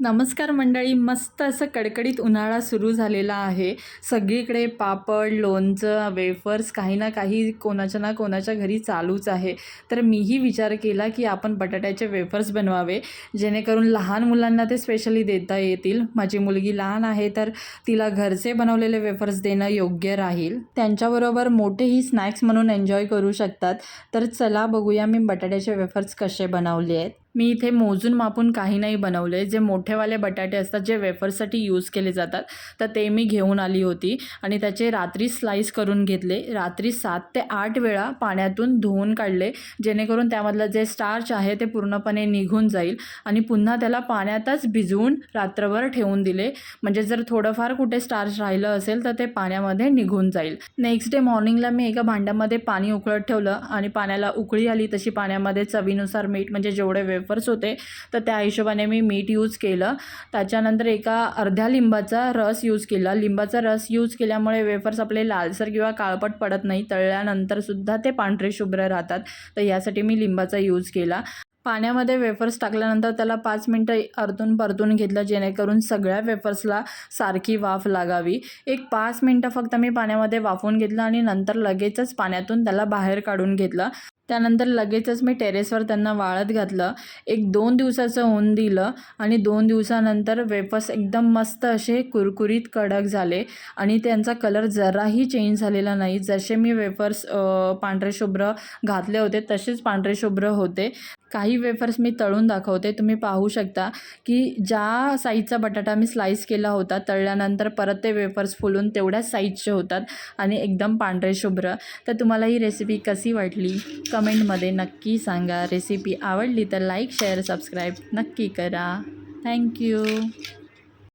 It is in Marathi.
नमस्कार मंडळी मस्त असं कडकडीत उन्हाळा सुरू झालेला आहे. सगळीकडे पापड लोणचं वेफर्स काही ना काही कोणाच्या ना कोणाच्या घरी चालूच आहे. तर मीही विचार केला की आपण बटाट्याचे वेफर्स बनवावे जेणेकरून लहान मुलांना ते स्पेशली देता येतील. माझी मुलगी लहान आहे तर तिला घरचे बनवलेले वेफर्स देणं योग्य राहील. त्यांच्याबरोबर मोठेही स्नॅक्स म्हणून एन्जॉय करू शकतात. तर चला बघूया मी बटाट्याचे वेफर्स कसे बनवले आहेत. मी इथे मोजून मापून काही नाही बनवले जे मोठेवाले बटाटे असतात जे वेफर्ससाठी यूज केले जातात तर ते मी घेऊन आली होती आणि त्याचे रात्री स्लाईस करून घेतले. रात्री सात ते आठ वेळा पाण्यातून धुवून काढले जेणेकरून त्यामधलं जे स्टार्च आहे ते पूर्णपणे निघून जाईल आणि पुन्हा त्याला पाण्यातच भिजवून रात्रभर ठेवून दिले. म्हणजे जर थोडंफार कुठे स्टार्च राहिलं असेल तर ते पाण्यामध्ये निघून जाईल. नेक्स्ट डे मॉर्निंगला मी एका भांड्यामध्ये पाणी उकळत ठेवलं आणि पाण्याला उकळी आली तशी पाण्यामध्ये चवीनुसार मीठ म्हणजे जेवढे वेफर्स होते तर त्या हिशोबाने मी मीठ यूज केलं. त्याच्यानंतर एका अर्ध्या लिंबाचा रस यूज केला. लिंबाचा रस यूज केल्यामुळे वेफर्स आपले लालसर किंवा काळपट पडत नाही. तळल्यानंतर सुद्धा ते पांढरे शुभ्र राहतात. तर यासाठी मी लिंबाचा यूज केला. पाण्यामध्ये वेफर्स टाकल्यानंतर त्याला पाच मिनटं अर्तून परतून घेतलं जेणेकरून सगळ्या वेफर्सला सारखी वाफ लागावी. एक पाच मिनटं फक्त मी पाण्यामध्ये वाफवून घेतलं आणि नंतर लगेचच पाण्यातून त्याला बाहेर काढून घेतलं. त्यानंतर लगेचच मी टेरेसवर त्यांना वाळत घातलं. एक दोन दिवसाचं ऊन दिलं आणि दोन दिवसानंतर वेफर्स एकदम मस्त असे कुरकुरीत कडक झाले आणि त्यांचा कलर जराही चेंज झालेला नाही. जसे मी वेफर्स पांढरे शुभ्र घातले होते तसेच पांढरे शुभ्र होते. काही वेफर्स मी तळून दाखवते. तुम्ही पाहू शकता की ज्या साईजचा बटाटा मी स्लाईस केला होता तळल्यानंतर परत ते वेफर्स फुलून तेवढ्याच साईजचे होतात आणि एकदम पांढरे शुभ्र. तर तुम्हाला ही रेसिपी कशी वाटली? कमेंटमध्ये नक्की सांगा. रेसिपी आवडली तर लाईक शेअर सबस्क्राईब नक्की करा. थँक्यू